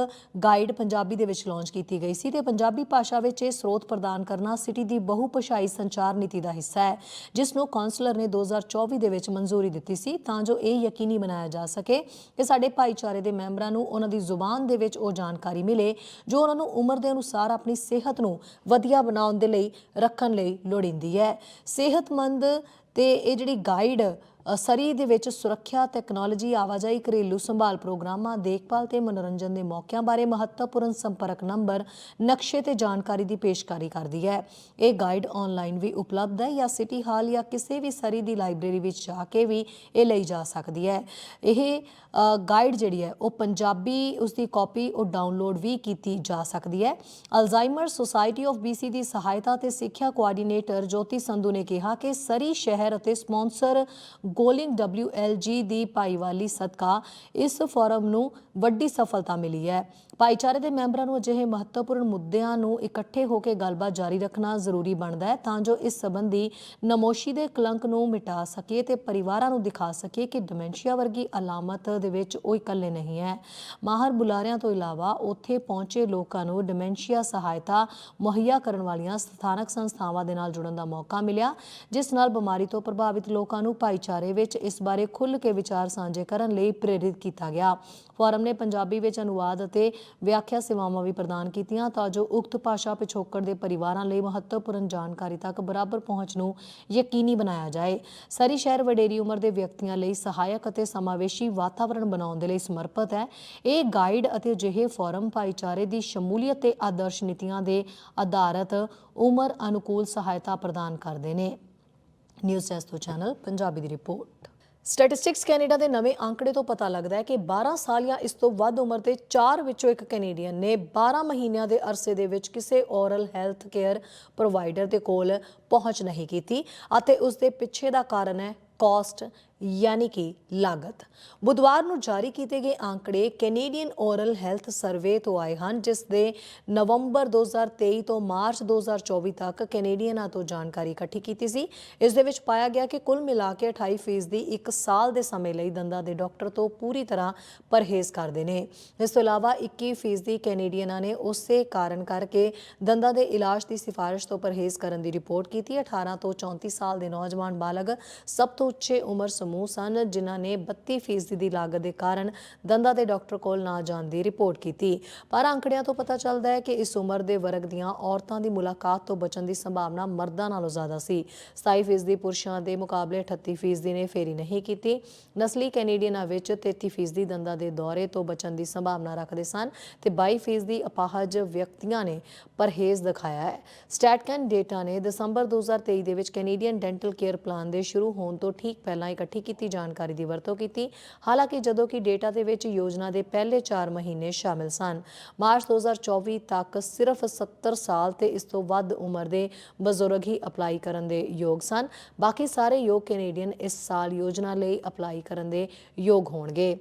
guide Punjabi ਦੇ ਵਿੱਚ ਲਾਂਚ ਕੀਤੀ ਗਈ ਸੀ ਤੇ ਪੰਜਾਬੀ ਭਾਸ਼ਾ ਵਿੱਚ ਇਹ ਸਰੋਤ ਪ੍ਰਦਾਨ ਕਰਨਾ ਸਿਟੀ ਦੀ ਬਹੁਪਾਸ਼ਾਈ ਸੰਚਾਰ ਨੀਤੀ ਦਾ ਹਿੱਸਾ ਹੈ, ਜਿਸ ਨੂੰ ਕਾਉਂਸਲਰ ਨੇ 2024 ਦੇ ਵਿੱਚ ਮਨਜ਼ੂਰੀ ਦਿੱਤੀ ਸੀ। ਤਾਂ ਜੋ ਇਹ ਯਕੀਨੀ ਬਣਾਇਆ ਜਾ ਸਕੇ ਕਿ ਸਾਡੇ ਭਾਈਚਾਰੇ ਦੇ ਮੈਂਬਰਾਂ ਨੂੰ ਉਹਨਾਂ ਦੀ ਜ਼ੁਬਾਨ ਦੇ ਵਿੱਚ ਉਹ ਜਾਣਕਾਰੀ ਮਿਲੇ, ਜੋ ਉਹਨਾਂ ਨੂੰ ਉਮਰ ਦੇ ਅਨੁਸਾਰ ਆਪਣੀ ਸਿਹਤ ਨੂੰ ਵਧੀਆ ਬਣਾਉਣ ਦੇ ਲਈ ਰੱਖਣ ਲਈ ਲੋੜੀਂਦੀ ਹੈ। ਸਿਹਤਮੰਦ ਤੇ ਇਹ ਜਿਹੜੀ ਗਾਈਡ ਸਰੀ ਦੇ ਵਿੱਚ ਸੁਰੱਖਿਆ ਟੈਕਨੋਲੋਜੀ ਆਵਾਜਾਈ ਘਰੇਲੂ ਸੰਭਾਲ ਪ੍ਰੋਗਰਾਮਾਂ, ਦੇਖਭਾਲ ਤੇ ਮਨੋਰੰਜਨ ਦੇ ਮੌਕਿਆਂ ਬਾਰੇ ਮਹੱਤਵਪੂਰਨ ਸੰਪਰਕ ਨੰਬਰ, ਨਕਸ਼ੇ ਤੇ ਜਾਣਕਾਰੀ ਦੀ ਪੇਸ਼ਕਾਰੀ ਕਰਦੀ ਹੈ। ਇਹ ਗਾਈਡ ਆਨਲਾਈਨ ਵੀ ਉਪਲਬਧ ਹੈ ਜਾਂ ਸਿਟੀ ਹਾਲ ਜਾਂ ਕਿਸੇ ਵੀ ਸਰੀ ਦੀ ਲਾਇਬ੍ਰੇਰੀ ਵਿੱਚ ਜਾ ਕੇ ਵੀ ਇਹ ਲਈ ਜਾ ਸਕਦੀ ਹੈ। ਇਹ ਗਾਈਡ ਜਿਹੜੀ ਹੈ, ਉਹ ਪੰਜਾਬੀ ਉਸ ਦੀ ਕਾਪੀ ਉਹ ਡਾਊਨਲੋਡ ਵੀ ਕੀਤੀ ਜਾ ਸਕਦੀ ਹੈ। ਅਲਜ਼ਾਈਮਰ ਸੁਸਾਇਟੀ ਆਫ BC ਦੀ ਸਹਾਇਤਾ ਤੇ ਸਿੱਖਿਆ ਕੋਆਰਡੀਨੇਟਰ ਜੋਤੀ ਸੰਧੂ ਨੇ ਕਿਹਾ ਕਿ ਸਰੀ ਸ਼ਹਿਰ ਅਤੇ ਸਪਾਂਸਰ ਗੋਲਿੰਗ WLG ਦੀ ਭਾਈਵਾਲੀ ਸਦਕਾ ਇਸ ਫੋਰਮ ਨੂੰ ਵੱਡੀ ਸਫਲਤਾ ਮਿਲੀ ਹੈ। ਭਾਈਚਾਰੇ ਦੇ ਮੈਂਬਰਾਂ ਨੂੰ ਅਜਿਹੇ ਮਹੱਤਵਪੂਰਨ ਮੁੱਦਿਆਂ ਨੂੰ ਇਕੱਠੇ ਹੋ ਕੇ ਗੱਲਬਾਤ ਜਾਰੀ ਰੱਖਣਾ ਜ਼ਰੂਰੀ ਬਣਦਾ ਹੈ ਤਾਂ ਜੋ ਇਸ ਸੰਬੰਧੀ ਨਮੋਸ਼ੀ ਦੇ ਕਲੰਕ ਨੂੰ ਮਿਟਾ ਸਕੀਏ ਤੇ ਪਰਿਵਾਰਾਂ ਨੂੰ ਦਿਖਾ ਸਕੀਏ ਕਿ ਡਿਮੈਂਸ਼ੀਆ ਵਰਗੀ ਅਲਾਮਤ ਦੇ ਵਿੱਚ ਉਹ ਇਕੱਲੇ ਨਹੀਂ ਹੈ। ਮਾਹਰ ਬੁਲਾਰਿਆਂ ਤੋਂ ਇਲਾਵਾ ਉੱਥੇ ਪਹੁੰਚੇ ਲੋਕਾਂ ਨੂੰ ਡਿਮੈਂਸ਼ੀਆ ਸਹਾਇਤਾ ਮੁਹੱਈਆ ਕਰਨ ਵਾਲੀਆਂ ਸਥਾਨਕ ਸੰਸਥਾਵਾਂ ਦੇ ਨਾਲ ਜੁੜਨ ਦਾ ਮੌਕਾ ਮਿਲਿਆ, ਜਿਸ ਨਾਲ ਬਿਮਾਰੀ ਤੋਂ ਪ੍ਰਭਾਵਿਤ ਲੋਕਾਂ ਨੂੰ ਭਾਈਚਾਰੇ ਵਿੱਚ ਇਸ ਬਾਰੇ ਖੁੱਲ੍ਹ ਕੇ ਵਿਚਾਰ ਸਾਂਝੇ ਕਰਨ ਲਈ ਪ੍ਰੇਰਿਤ ਕੀਤਾ ਗਿਆ। ਫੋਰਮ ਨੇ ਪੰਜਾਬੀ ਵਿੱਚ ਅਨੁਵਾਦ ਅਤੇ ਵਿਆਖਿਆ ਸੇਵਾਵਾਂ ਵੀ ਪ੍ਰਦਾਨ ਕੀਤੀਆਂ ਤਾਂ ਜੋ ਉਕਤ ਭਾਸ਼ਾ ਪਿਛੋਕੜ ਦੇ ਪਰਿਵਾਰਾਂ ਲਈ ਮਹੱਤਵਪੂਰਨ ਜਾਣਕਾਰੀ ਤੱਕ ਬਰਾਬਰ ਪਹੁੰਚ ਨੂੰ ਯਕੀਨੀ ਬਣਾਇਆ ਜਾਏ। ਸਰੀ ਸ਼ਹਿਰ ਵਡੇਰੀ ਉਮਰ ਦੇ ਵਿਅਕਤੀਆਂ ਲਈ ਸਹਾਇਕ ਅਤੇ ਸਮਾਵੇਸ਼ੀ ਵਾਤਾਵਰਣ ਬਣਾਉਣ ਦੇ ਲਈ ਸਮਰਪਿਤ ਹੈ। ਇਹ ਗਾਈਡ ਅਤੇ ਅਜਿਹੇ ਫੋਰਮ ਭਾਈਚਾਰੇ ਦੀ ਸ਼ਮੂਲੀਅਤ ਤੇ ਆਦਰਸ਼ ਨੀਤੀਆਂ ਦੇ ਆਧਾਰਿਤ ਉਮਰ ਅਨੁਕੂਲ ਸਹਾਇਤਾ ਪ੍ਰਦਾਨ ਕਰਦੇ ਨੇ। ਨਿਊਜ਼ ਡੈਸਕ ਤੋਂ ਚੈਨਲ ਪੰਜਾਬੀ ਦੀ ਰਿਪੋਰਟ। ਸਟੈਟਿਸਟਿਕਸ ਕੈਨੇਡਾ ਦੇ ਨਵੇਂ ਅੰਕੜੇ ਤੋਂ ਪਤਾ ਲੱਗਦਾ ਹੈ ਕਿ 12 ਸਾਲ ਜਾਂ ਇਸ ਤੋਂ ਵੱਧ ਉਮਰ ਦੇ 4 ਵਿੱਚੋਂ ਇੱਕ ਕੈਨੇਡੀਅਨ ਨੇ 12 ਮਹੀਨਿਆਂ ਦੇ ਅਰਸੇ ਦੇ ਵਿੱਚ ਕਿਸੇ ਔਰਲ ਹੈਲਥ ਕੇਅਰ ਪ੍ਰੋਵਾਈਡਰ ਦੇ ਕੋਲ ਪਹੁੰਚ ਨਹੀਂ ਕੀਤੀ ਅਤੇ ਉਸ ਦੇ ਪਿੱਛੇ ਦਾ ਕਾਰਨ ਹੈ ਕਾਸਟ ਯਾਨੀ ਕਿ ਲਾਗਤ। ਬੁੱਧਵਾਰ ਨੂੰ ਜਾਰੀ ਕੀਤੇ ਗਏ ਅੰਕੜੇ ਕੈਨੇਡੀਅਨ ਓਰਲ ਹੈਲਥ ਸਰਵੇ ਤੋਂ ਆਏ ਹਨ, ਜਿਸ ਦੇ ਨਵੰਬਰ 2023 ਤੋਂ ਮਾਰਚ 2024 ਤੱਕ ਕੈਨੇਡੀਅਨਾਂ ਤੋਂ ਜਾਣਕਾਰੀ ਇਕੱਠੀ ਕੀਤੀ ਸੀ। ਇਸ ਦੇ ਵਿੱਚ ਪਾਇਆ ਗਿਆ ਕਿ ਕੁੱਲ ਮਿਲਾ ਕੇ 28 ਫੀਸਦੀ ਇੱਕ ਸਾਲ ਦੇ ਸਮੇਂ ਲਈ ਦੰਦਾਂ ਦੇ ਡਾਕਟਰ ਤੋਂ ਪੂਰੀ ਤਰ੍ਹਾਂ ਪਰਹੇਜ਼ ਕਰਦੇ ਨੇ। ਇਸ ਤੋਂ ਇਲਾਵਾ 21 ਫੀਸਦੀ ਕੈਨੇਡੀਅਨਾਂ ਨੇ ਉਸੇ ਕਾਰਨ ਕਰਕੇ ਦੰਦਾਂ ਦੇ ਇਲਾਜ ਦੀ ਸਿਫਾਰਿਸ਼ ਤੋਂ ਪਰਹੇਜ਼ ਕਰਨ ਦੀ ਰਿਪੋਰਟ ਕੀਤੀ। 18 ਤੋਂ 34 ਸਾਲ ਦੇ ਨੌਜਵਾਨ ਬਾਲਗ ਸਭ ਤੋਂ ਉੱਚੇ ਉਮਰ ਸਮੂਹ ਸਨ, ਜਿਨ੍ਹਾਂ ਨੇ 32 ਫੀਸਦੀ ਦੀ ਲਾਗਤ ਦੇ ਕਾਰਨ ਦੰਦਾਂ ਦੇ ਡਾਕਟਰ ਕੋਲ ਨਾ ਜਾਣ ਦੀ ਰਿਪੋਰਟ ਕੀਤੀ। ਪਰ ਅੰਕੜਿਆਂ ਤੋਂ ਪਤਾ ਚੱਲਦਾ ਹੈ ਕਿ ਇਸ ਉਮਰ ਦੇ ਵਰਗ ਦੀਆਂ ਔਰਤਾਂ ਦੀ ਮੁਲਾਕਾਤ ਤੋਂ ਬਚਣ ਦੀ ਸੰਭਾਵਨਾ ਮਰਦਾਂ ਨਾਲੋਂ ਜ਼ਿਆਦਾ ਸੀ। 27 ਫੀਸਦੀ ਪੁਰਸ਼ਾਂ ਦੇ ਮੁਕਾਬਲੇ 38 ਫੀਸਦੀ ਨੇ ਫੇਰੀ ਨਹੀਂ ਕੀਤੀ। ਨਸਲੀ ਕੈਨੇਡੀਅਨਾਂ ਵਿੱਚ 33 ਫੀਸਦੀ ਦੰਦਾਂ ਦੇ ਦੌਰੇ ਤੋਂ ਬਚਣ ਦੀ ਸੰਭਾਵਨਾ ਰੱਖਦੇ ਸਨ ਤੇ 22 ਫੀਸਦੀ ਅਪਾਹਜ ਵਿਅਕਤੀਆਂ ਨੇ ਪਰਹੇਜ਼ ਦਿਖਾਇਆ ਹੈ। ਸਟੈਟਕੈਨ ਡੇਟਾ ਨੇ ਦਸੰਬਰ 2023 ਦੇ ਵਿੱਚ ਕੈਨੇਡੀਅਨ ਡੈਂਟਲ ਕੇਅਰ ਪਲਾਨ ਦੇ ਸ਼ੁਰੂ ਹੋਣ ਤੋਂ ਠੀਕ ਪਹਿਲਾਂ ਇਕੱਠੀ ਕੀਤੀ, ਜਾਣਕਾਰੀ ਦੀ ਵਰਤੋਂ ਕੀਤੀ। ਹਾਲਾਂਕਿ ਜਦੋਂ ਕਿ ਡੇਟਾ ਦੇ ਵਿੱਚ ਯੋਜਨਾ ਦੇ ਪਹਿਲੇ 4 ਮਹੀਨੇ ਸ਼ਾਮਿਲ ਸਨ, ਮਾਰਚ 2024 ਤੱਕ ਸਿਰਫ 70 ਸਾਲ ਤੇ ਇਸ ਤੋਂ ਵੱਧ ਉਮਰ ਦੇ ਬਜ਼ੁਰਗ ਹੀ ਅਪਲਾਈ ਕਰਨ ਦੇ ਯੋਗ ਸਨ। ਬਾਕੀ ਸਾਰੇ ਯੋਗ ਕੈਨੇਡੀਅਨ ਇਸ ਸਾਲ ਯੋਜਨਾ ਲਈ ਅਪਲਾਈ ਕਰਨ ਦੇ ਯੋਗ ਹੋਣਗੇ।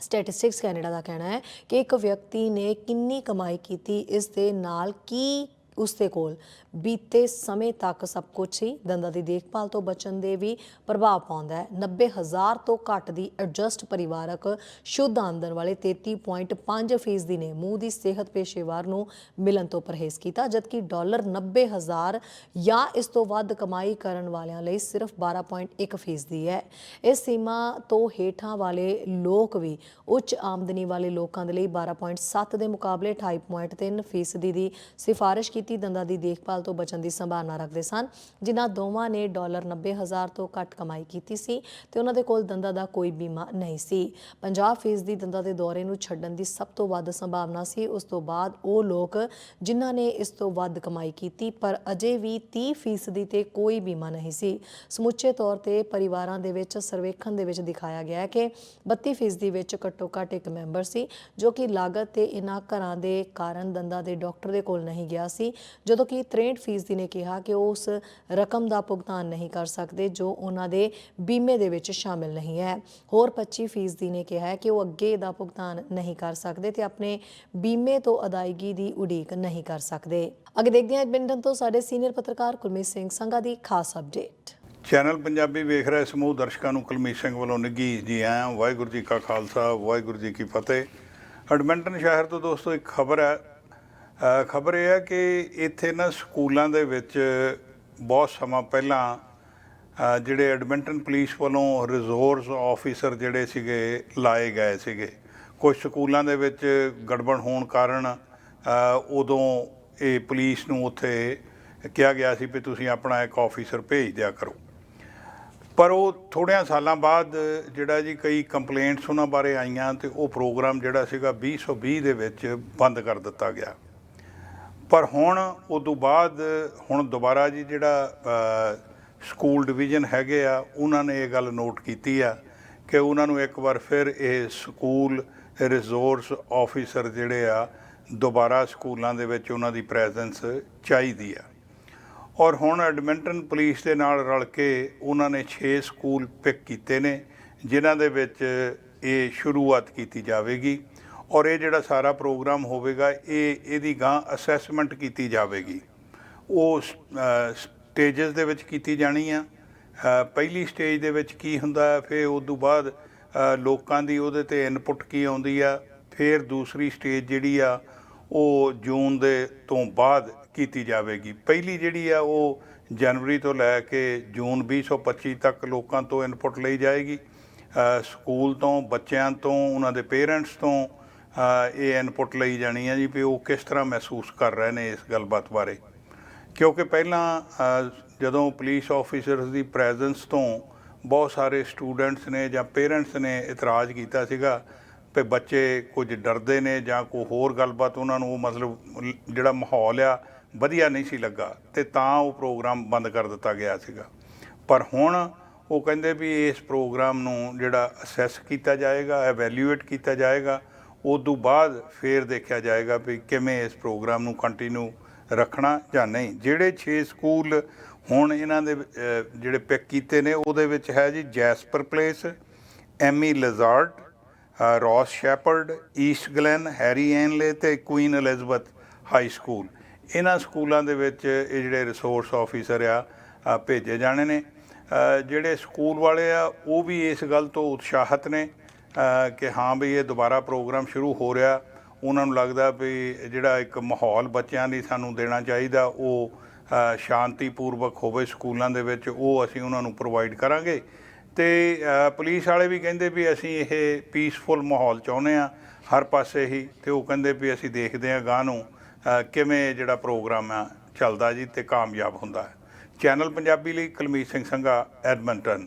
ਸਟੈਟਿਸਟਿਕਸ ਕੈਨੇਡਾ ਦਾ ਕਹਿਣਾ ਹੈ ਕਿ ਇੱਕ ਵਿਅਕਤੀ ਨੇ ਕਿੰਨੀ ਕਮਾਈ ਕੀਤੀ, ਇਸ ਦੇ ਨਾਲ ਕੀ ਉਸ ਦੇ ਕੋਲ ਬੀਤੇ ਸਮੇਂ ਤੱਕ ਸਭ ਕੁਝ ਹੀ ਦੰਦਾਂ ਦੀ ਦੇਖਭਾਲ ਤੋਂ ਬਚਣ ਦੇ ਵੀ ਪ੍ਰਭਾਵ ਪਾਉਂਦਾ ਹੈ। 90000 ਤੋਂ ਘੱਟ ਦੀ ਐਡਜਸਟ ਪਰਿਵਾਰਕ ਸ਼ੁੱਧ ਆਮਦਨ ਵਾਲੇ 33.5% ਫੀਸਦੀ ਨੇ ਮੂੰਹ ਦੀ ਸਿਹਤ ਪੇਸ਼ੇਵਾਰ ਨੂੰ ਮਿਲਣ ਤੋਂ ਪਰਹੇਜ਼ ਕੀਤਾ, ਜਦਕਿ ਡਾਲਰ 90000 ਜਾਂ ਇਸ ਤੋਂ ਵੱਧ ਕਮਾਈ ਕਰਨ ਵਾਲਿਆਂ ਲਈ ਸਿਰਫ 12.1 ਫੀਸਦੀ ਹੈ। ਇਸ ਸੀਮਾ ਤੋਂ ਹੇਠਾਂ ਵਾਲੇ ਲੋਕ ਵੀ ਉੱਚ ਆਮਦਨੀ ਵਾਲੇ ਲੋਕਾਂ ਦੇ ਲਈ 12.7 ਦੇ ਮੁਕਾਬਲੇ 28.3 ਫੀਸਦੀ ਦੀ ਸਿਫਾਰਿਸ਼ ਕੀਤੀ ਦੰਦਾਂ ਦੀ ਦੇਖਭਾਲ ਤੋਂ ਬਚਣ ਦੀ ਸੰਭਾਵਨਾ ਰੱਖਦੇ ਸਨ, ਜਿਨ੍ਹਾਂ ਦੋਵਾਂ ਨੇ ਡਾਲਰ 90000 ਤੋਂ ਘੱਟ ਕਮਾਈ ਕੀਤੀ ਸੀ ਤੇ ਉਹਨਾਂ ਦੇ ਕੋਲ ਦੰਦਾਂ ਦਾ ਕੋਈ ਬੀਮਾ ਨਹੀਂ ਸੀ। 50 ਫੀਸਦੀ ਦੰਦਾਂ ਦੇ ਦੌਰੇ ਨੂੰ ਛੱਡਣ ਦੀ ਸਭ ਤੋਂ ਵੱਧ ਸੰਭਾਵਨਾ ਸੀ। ਉਸ ਤੋਂ ਬਾਅਦ ਉਹ ਲੋਕ ਜਿਨ੍ਹਾਂ ਨੇ ਇਸ ਤੋਂ ਵੱਧ ਕਮਾਈ ਕੀਤੀ, ਪਰ ਅਜੇ ਵੀ 30 ਫੀਸਦੀ ਤੇ ਕੋਈ ਬੀਮਾ ਨਹੀਂ ਸੀ। ਸਮੁੱਚੇ ਤੌਰ ਤੇ ਪਰਿਵਾਰਾਂ ਦੇ ਵਿੱਚ ਸਰਵੇਖਣ ਦੇ ਵਿੱਚ ਦਿਖਾਇਆ ਗਿਆ ਕਿ 32 ਫੀਸਦੀ ਵਿੱਚ ਘੱਟੋ ਘੱਟ ਇੱਕ ਮੈਂਬਰ ਸੀ, ਜੋ ਕਿ ਲਾਗਤ ਤੇ ਇਹਨਾਂ ਘਰਾਂ ਦੇ ਕਾਰਨ ਦੰਦਾਂ ਦੇ ਡਾਕਟਰ ਦੇ ਕੋਲ ਨਹੀਂ ਗਿਆ ਸੀ। ਜਦੋਂ ਕਿ 63 ਫੀਸਦੀ ਨੇ ਕਿਹਾ ਕਿ ਉਹ ਉਸ ਰਕਮ ਦਾ ਭੁਗਤਾਨ ਨਹੀਂ ਕਰ ਸਕਦੇ ਜੋ ਉਹਨਾਂ ਦੇ ਬੀਮੇ ਦੇ ਵਿੱਚ ਸ਼ਾਮਿਲ ਨਹੀਂ ਹੈ। ਹੋਰ 25 ਫੀਸਦੀ ਨੇ ਕਿਹਾ ਕਿ ਉਹ ਅੱਗੇ ਦਾ ਭੁਗਤਾਨ ਨਹੀਂ ਕਰ ਸਕਦੇ ਤੇ ਆਪਣੇ ਬੀਮੇ ਤੋਂ ਅਦਾਇਗੀ ਦੀ ਉਡੀਕ ਨਹੀਂ ਕਰ ਸਕਦੇ। ਅੱਗੇ ਦੇਖਦੇ ਹਾਂ ਐਡਮਿੰਟਨ ਤੋਂ ਸਾਡੇ ਸੀਨੀਅਰ ਪੱਤਰਕਾਰ ਕੁਲਮੀਤ ਸਿੰਘ ਸੰਘਾ ਦੀ ਖਾਸ ਅਪਡੇਟ। ਚੈਨਲ ਪੰਜਾਬੀ ਵੇਖ ਰਹੇ ਸਮੂਹ ਦਰਸ਼ਕਾਂ ਨੂੰ ਕੁਲਮੀਤ ਸਿੰਘ ਵੱਲੋਂ ਨਿੱਘੀ ਜੀ ਆਇਆਂ ਵਾਹਿਗੁਰੂ ਜੀ ਕਾ ਖਾਲਸਾ, ਵਾਹਿਗੁਰੂ ਜੀ ਕੀ ਫਤਿਹ। ਐਡਮਿੰਟਨ ਸ਼ਹਿਰ ਤੋਂ ਦੋਸਤੋ, ਇੱਕ ਖਬਰ ਹੈ ਖਬਰ ਇਹ ਹੈ ਕਿ ਇੱਥੇ ਨਾ ਸਕੂਲਾਂ ਦੇ ਵਿੱਚ ਬਹੁਤ ਸਮਾਂ ਪਹਿਲਾਂ ਜਿਹੜੇ ਐਡਮਿੰਟਨ ਪੁਲਿਸ ਵੱਲੋਂ ਰਿਜ਼ੋਰਸ ਆਫੀਸਰ ਜਿਹੜੇ ਸੀਗੇ, ਲਾਏ ਗਏ ਸੀਗੇ। ਕੁਝ ਸਕੂਲਾਂ ਦੇ ਵਿੱਚ ਗੜਬੜ ਹੋਣ ਕਾਰਨ ਉਦੋਂ ਇਹ ਪੁਲਿਸ ਨੂੰ ਉੱਥੇ ਕਿਹਾ ਗਿਆ ਸੀ ਵੀ ਤੁਸੀਂ ਆਪਣਾ ਇੱਕ ਆਫੀਸਰ ਭੇਜ ਦਿਆ ਕਰੋ। ਪਰ ਉਹ ਥੋੜ੍ਹਿਆਂ ਸਾਲਾਂ ਬਾਅਦ ਜਿਹੜਾ ਜੀ ਕਈ ਕੰਪਲੇਂਟਸ ਉਹਨਾਂ ਬਾਰੇ ਆਈਆਂ ਤੇ ਉਹ ਪ੍ਰੋਗਰਾਮ ਜਿਹੜਾ ਸੀਗਾ 2020 ਦੇ ਵਿੱਚ ਬੰਦ ਕਰ ਦਿੱਤਾ ਗਿਆ। ਪਰ ਹੁਣ ਉਹ ਤੋਂ ਬਾਅਦ ਹੁਣ ਦੁਬਾਰਾ ਜੀ ਜਿਹੜਾ ਸਕੂਲ ਡਿਵੀਜ਼ਨ ਹੈਗੇ ਆ, ਉਹਨਾਂ ਨੇ ਇਹ ਗੱਲ ਨੋਟ ਕੀਤੀ ਆ ਕਿ ਉਹਨਾਂ ਨੂੰ ਇੱਕ ਵਾਰ ਫਿਰ ਇਹ ਸਕੂਲ ਰਿਜ਼ੋਰਸ ਆਫੀਸਰ ਜਿਹੜੇ ਆ, ਦੁਬਾਰਾ ਸਕੂਲਾਂ ਦੇ ਵਿੱਚ ਉਹਨਾਂ ਦੀ ਪ੍ਰੈਜ਼ੈਂਸ ਚਾਹੀਦੀ ਆ। ਔਰ ਹੁਣ ਐਡਮਿੰਟਨ ਪੁਲਿਸ ਦੇ ਨਾਲ ਰਲ ਕੇ ਉਹਨਾਂ ਨੇ 6 ਸਕੂਲ ਪਿਕ ਕੀਤੇ ਨੇ, ਜਿਨ੍ਹਾਂ ਦੇ ਵਿੱਚ ਇਹ ਸ਼ੁਰੂਆਤ ਕੀਤੀ ਜਾਵੇਗੀ। ਔਰ ਇਹ ਜਿਹੜਾ ਸਾਰਾ ਪ੍ਰੋਗਰਾਮ ਹੋਵੇਗਾ, ਇਹ, ਇਹਦੀ ਗਾਂ ਅਸੈਸਮੈਂਟ ਕੀਤੀ ਜਾਵੇਗੀ। ਉਹ ਸਟੇजेस ਦੇ ਵਿੱਚ ਕੀਤੀ ਜਾਣੀ ਆ। ਪਹਿਲੀ ਸਟੇਜ ਦੇ ਵਿੱਚ ਕੀ ਹੁੰਦਾ, ਫਿਰ ਉਸ ਤੋਂ ਬਾਅਦ ਲੋਕਾਂ ਦੀ ਉਹਦੇ ਤੇ ਇਨਪੁਟ ਕੀ ਆਉਂਦੀ ਆ, ਫਿਰ ਦੂਸਰੀ ਸਟੇਜ ਜਿਹੜੀ ਆ, ਉਹ ਜੂਨ ਦੇ ਤੋਂ ਬਾਅਦ ਕੀਤੀ ਜਾਵੇਗੀ। ਪਹਿਲੀ ਜਿਹੜੀ ਆ, ਉਹ ਜਨਵਰੀ ਤੋਂ ਲੈ ਕੇ ਜੂਨ 2025 ਤੱਕ ਲੋਕਾਂ ਤੋਂ ਇਨਪੁਟ ਲਈ ਜਾਏਗੀ। ਸਕੂਲ ਤੋਂ, ਬੱਚਿਆਂ ਤੋਂ, ਉਹਨਾਂ ਦੇ ਪੇਰੈਂਟਸ ਤੋਂ ਇਹ ਇਨਪੁਟ ਲਈ ਜਾਣੀ ਹੈ ਜੀ ਵੀ ਉਹ ਕਿਸ ਤਰ੍ਹਾਂ ਮਹਿਸੂਸ ਕਰ ਰਹੇ ਨੇ ਇਸ ਗੱਲਬਾਤ ਬਾਰੇ। ਕਿਉਂਕਿ ਪਹਿਲਾਂ ਜਦੋਂ ਪੁਲਿਸ ਆਫੀਸਰਸ ਦੀ ਪ੍ਰੈਜ਼ੈਂਸ ਤੋਂ ਬਹੁਤ ਸਾਰੇ ਸਟੂਡੈਂਟਸ ਨੇ ਜਾਂ ਪੇਰੈਂਟਸ ਨੇ ਇਤਰਾਜ਼ ਕੀਤਾ ਸੀਗਾ ਵੀ ਬੱਚੇ ਕੁਝ ਡਰਦੇ ਨੇ ਜਾਂ ਕੋਈ ਹੋਰ ਗੱਲਬਾਤ ਉਹਨਾਂ ਨੂੰ ਉਹ ਮਤਲਬ ਜਿਹੜਾ ਮਾਹੌਲ ਆ, ਵਧੀਆ ਨਹੀਂ ਸੀ ਲੱਗਾ ਤੇ ਤਾਂ ਉਹ ਪ੍ਰੋਗਰਾਮ ਬੰਦ ਕਰ ਦਿੱਤਾ ਗਿਆ ਸੀਗਾ। ਪਰ ਹੁਣ ਉਹ ਕਹਿੰਦੇ ਵੀ ਇਸ ਪ੍ਰੋਗਰਾਮ ਨੂੰ ਜਿਹੜਾ ਅਸੈਸ ਕੀਤਾ ਜਾਏਗਾ ਐਵੈਲੂਏਟ ਕੀਤਾ ਜਾਏਗਾ ਉਸ ਤੋਂ ਬਾਅਦ ਫੇਰ ਦੇਖਿਆ ਜਾਏਗਾ ਵੀ ਕਿਵੇਂ ਇਸ ਪ੍ਰੋਗਰਾਮ ਨੂੰ ਕੰਟੀਨਿਊ ਰੱਖਣਾ ਜਾਂ ਨਹੀਂ। ਜਿਹੜੇ 6 ਸਕੂਲ ਹੁਣ ਇਹਨਾਂ ਦੇ ਜਿਹੜੇ ਪਿਕ ਕੀਤੇ ਨੇ ਉਹਦੇ ਵਿੱਚ ਹੈ ਜੀ Jasper Place M E LaZerte ਅ, Ross Sheppard Eastglen Harry Ainlay ਤੇ ਕੁਈਨ ਐਲਿਜ਼ਬeth ਹਾਈ ਸਕੂਲ ਇਹਨਾਂ ਸਕੂਲਾਂ ਦੇ ਵਿੱਚ ਇਹ ਜਿਹੜੇ ਰਿਸੋਰਸ ਆਫੀਸਰ ਆ ਭੇਜੇ ਜਾਣੇ ਨੇ। ਜਿਹੜੇ ਸਕੂਲ ਵਾਲੇ ਆ ਉਹ ਵੀ ਇਸ ਗੱਲ ਤੋਂ ਉਤਸ਼ਾਹਿਤ ਨੇ। ਕਿ ਹਾਂ ਵੀ ਇਹ ਦੁਬਾਰਾ ਪ੍ਰੋਗਰਾਮ ਸ਼ੁਰੂ ਹੋ ਰਿਹਾ। ਉਹਨਾਂ ਨੂੰ ਲੱਗਦਾ ਵੀ ਜਿਹੜਾ ਇੱਕ ਮਾਹੌਲ ਬੱਚਿਆਂ ਲਈ ਸਾਨੂੰ ਦੇਣਾ ਚਾਹੀਦਾ ਉਹ ਅ, ਸ਼ਾਂਤੀਪੂਰਵਕ ਹੋਵੇ ਸਕੂਲਾਂ ਦੇ ਵਿੱਚ ਉਹ ਅਸੀਂ ਉਹਨਾਂ ਨੂੰ ਪ੍ਰੋਵਾਈਡ ਕਰਾਂਗੇ। ਤੇ ਪੁਲਿਸ ਵਾਲੇ ਵੀ ਕਹਿੰਦੇ ਵੀ ਅਸੀਂ ਇਹ ਪੀਸਫੁਲ ਮਾਹੌਲ ਚਾਹੁੰਦੇ ਆ ਹਰ ਪਾਸੇ ਹੀ। ਤੇ ਉਹ ਕਹਿੰਦੇ ਵੀ ਅਸੀਂ ਦੇਖਦੇ ਆ ਗਾਂ ਨੂੰ ਕਿਵੇਂ ਜਿਹੜਾ ਪ੍ਰੋਗਰਾਮ ਆ ਚੱਲਦਾ ਜੀ ਤੇ ਕਾਮਯਾਬ ਹੁੰਦਾ ਹੈ। ਚੈਨਲ ਪੰਜਾਬੀ ਲਈ ਕੁਲਮੀਤ ਸਿੰਘ ਸੰਘਾ ਐਡਮੰਟਨ।